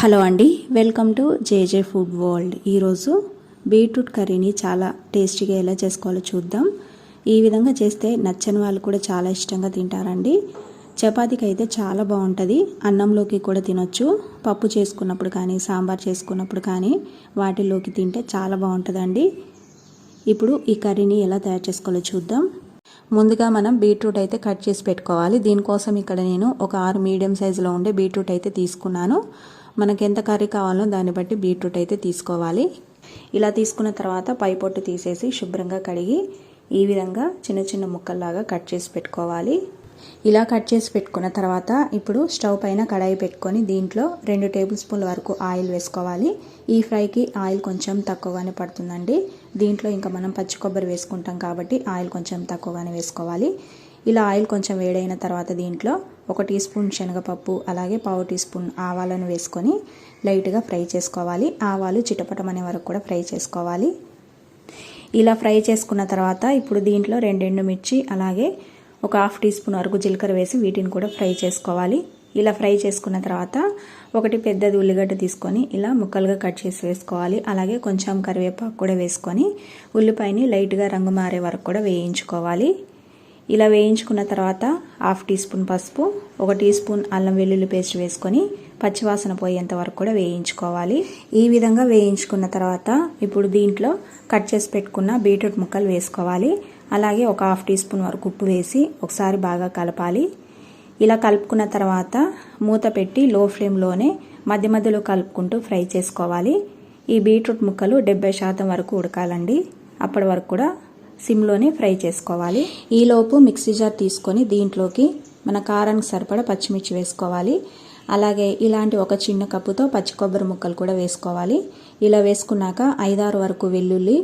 Hello అండి welcome to JJ food world. ఈరోజు beetroot కర్రీని చాలా టేస్టీగా ఎలా చేసుకోవాలో చూద్దాం. ఈ విధంగా చేస్తే నచ్చని వాళ్ళు కూడా చాలా ఇష్టంగా తింటారండి. చపాతీకి అయితే చాలా బాగుంటుంది. అన్నంలోకి కూడా తినొచ్చు. పప్పు చేసుకున్నప్పుడు కానీ సాంబార్ చేసుకున్నప్పుడు కానీ వాటిలోకి తింటే చాలా బాగుంటుందండి. ఇప్పుడు ఈ కర్రీని ఎలా తయారు చేసుకోవాలో చూద్దాం. ముందుగా మనం బీట్రూట్ అయితే కట్ చేసి పెట్టుకోవాలి. దీనికోసం ఇక్కడ నేను ఒక ఆరు మీడియం సైజులో ఉండే బీట్రూట్ అయితే తీసుకున్నాను. మనకి ఎంత కర్రీ కావాలో దాన్ని బట్టి బీట్రూట్ అయితే తీసుకోవాలి. ఇలా తీసుకున్న తర్వాత పై పొట్టు తీసేసి శుభ్రంగా కడిగి ఈ విధంగా చిన్న చిన్న ముక్కల్లాగా కట్ చేసి పెట్టుకోవాలి. ఇలా కట్ చేసి పెట్టుకున్న తర్వాత ఇప్పుడు స్టవ్ పైన కడాయి పెట్టుకొని దీంట్లో రెండు టేబుల్ స్పూన్ల వరకు ఆయిల్ వేసుకోవాలి. ఈ ఫ్రైకి ఆయిల్ కొంచెం తక్కువగానే పడుతుందండి. దీంట్లో ఇంకా మనం పచ్చి కొబ్బరి వేసుకుంటాం కాబట్టి ఆయిల్ కొంచెం తక్కువగానే వేసుకోవాలి. ఇలా ఆయిల్ కొంచెం వేడైన తర్వాత దీంట్లో ఒక టీ స్పూన్ శనగపప్పు అలాగే పావు టీ స్పూన్ ఆవాలను వేసుకొని లైట్గా ఫ్రై చేసుకోవాలి. ఆవాలు చిటపటమనే వరకు కూడా ఫ్రై చేసుకోవాలి. ఇలా ఫ్రై చేసుకున్న తర్వాత ఇప్పుడు దీంట్లో రెండెండు మిర్చి అలాగే ఒక హాఫ్ టీ స్పూన్ వరకు జీలకర్ర వేసి వీటిని కూడా ఫ్రై చేసుకోవాలి. ఇలా ఫ్రై చేసుకున్న తర్వాత ఒకటి పెద్దది ఉల్లిగడ్డ తీసుకొని ఇలా ముక్కలుగా కట్ చేసి వేసుకోవాలి. అలాగే కొంచెం కరివేపాకు కూడా వేసుకొని ఉల్లిపాయని లైట్గా రంగు మారే వరకు కూడా వేయించుకోవాలి. ఇలా వేయించుకున్న తర్వాత హాఫ్ టీ స్పూన్ పసుపు ఒక టీ స్పూన్ అల్లం వెల్లుల్లి పేస్ట్ వేసుకొని పచ్చివాసన పోయేంత వరకు కూడా వేయించుకోవాలి. ఈ విధంగా వేయించుకున్న తర్వాత ఇప్పుడు దీంట్లో కట్ చేసి పెట్టుకున్న బీట్రూట్ ముక్కలు వేసుకోవాలి. అలాగే ఒక హాఫ్ టీ స్పూన్ వరకు ఉప్పు వేసి ఒకసారి బాగా కలపాలి. ఇలా కలుపుకున్న తర్వాత మూత పెట్టి లో ఫ్లేమ్లోనే మధ్య మధ్యలో కలుపుకుంటూ ఫ్రై చేసుకోవాలి. ఈ బీట్రూట్ ముక్కలు డెబ్బై శాతం వరకు ఉడకాలండి. అప్పటి వరకు కూడా సిమ్లోనే ఫ్రై చేసుకోవాలి. ఈలోపు మిక్సీ జార్ తీసుకొని దీంట్లోకి మన కారానికి సరిపడ పచ్చిమిర్చి వేసుకోవాలి. అలాగే ఇలాంటి ఒక చిన్న కప్పుతో పచ్చి కొబ్బరి ముక్కలు కూడా వేసుకోవాలి. ఇలా వేసుకున్నాక ఐదారు వరకు వెల్లుల్లి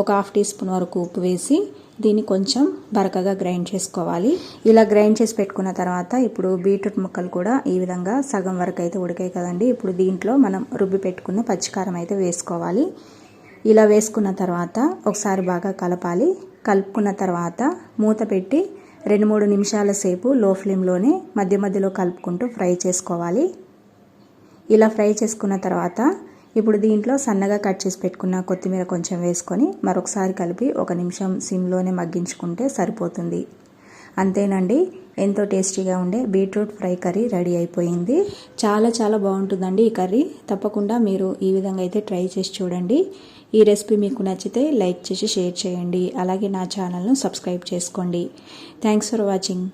ఒక హాఫ్ టీ స్పూన్ వరకు ఉప్పు వేసి దీన్ని కొంచెం బరకగా గ్రైండ్ చేసుకోవాలి. ఇలా గ్రైండ్ చేసి పెట్టుకున్న తర్వాత ఇప్పుడు బీట్రూట్ ముక్కలు కూడా ఈ విధంగా సగం వరకు అయితే ఉడికాయి కదండి. ఇప్పుడు దీంట్లో మనం రుబ్బి పెట్టుకున్న పచ్చికారం అయితే వేసుకోవాలి. ఇలా వేసుకున్న తర్వాత ఒకసారి బాగా కలపాలి. కలుపుకున్న తర్వాత మూత పెట్టి రెండు మూడు నిమిషాల సేపు లో ఫ్లేమ్లోనే మధ్య మధ్యలో కలుపుకుంటూ ఫ్రై చేసుకోవాలి. ఇలా ఫ్రై చేసుకున్న తర్వాత ఇప్పుడు దీంట్లో సన్నగా కట్ చేసి పెట్టుకున్న కొత్తిమీర కొంచెం వేసుకొని మరొకసారి కలిపి ఒక నిమిషం సిమ్లోనే మగ్గించుకుంటే సరిపోతుంది. అంతేనండి ఎంతో టేస్టీగా ఉండే బీట్రూట్ ఫ్రై కర్రీ రెడీ అయిపోయింది. చాలా చాలా బాగుంటుందండి ఈ కర్రీ. తప్పకుండా మీరు ఈ విధంగా అయితే ట్రై చేసి చూడండి. ఈ రెసిపీ మీకు నచ్చితే లైక్ చేసి షేర్ చేయండి. అలాగే నా ఛానల్ను సబ్స్క్రైబ్ చేసుకోండి. Thanks for watching